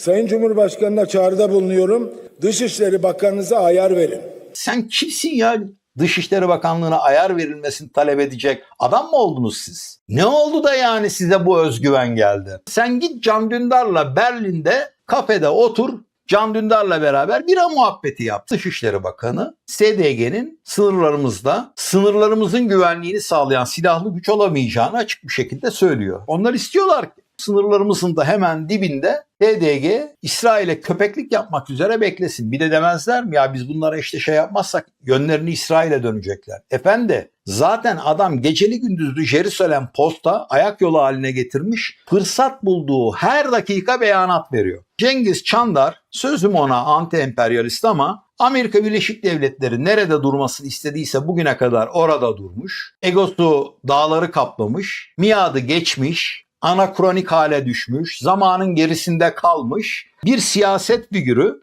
Sayın Cumhurbaşkanı'na çağrıda bulunuyorum. Dışişleri Bakanınıza ayar verin. Sen kimsin ya? Dışişleri Bakanlığı'na ayar verilmesini talep edecek adam mı oldunuz siz? Ne oldu da yani size bu özgüven geldi? Sen git Can Dündar'la Berlin'de kafede otur. Can Dündar'la beraber bira muhabbeti yaptı. Dışişleri Bakanı SDG'nin sınırlarımızda sınırlarımızın güvenliğini sağlayan silahlı güç olamayacağını açık bir şekilde söylüyor. Onlar istiyorlar ki sınırlarımızın da hemen dibinde TDG İsrail'e köpeklik yapmak üzere beklesin. Bir de demezler mi ya biz bunlara işte şey yapmazsak yönlerini İsrail'e dönecekler. Efendi zaten adam geceli gündüzlü Jerusalem Post'a ayak yolu haline getirmiş fırsat bulduğu her dakika beyanat veriyor. Cengiz Çandar sözüm ona anti emperyalist ama Amerika Birleşik Devletleri nerede durmasını istediyse bugüne kadar orada durmuş. Egosu dağları kaplamış, miadı geçmiş, anakronik hale düşmüş, zamanın gerisinde kalmış bir siyaset figürü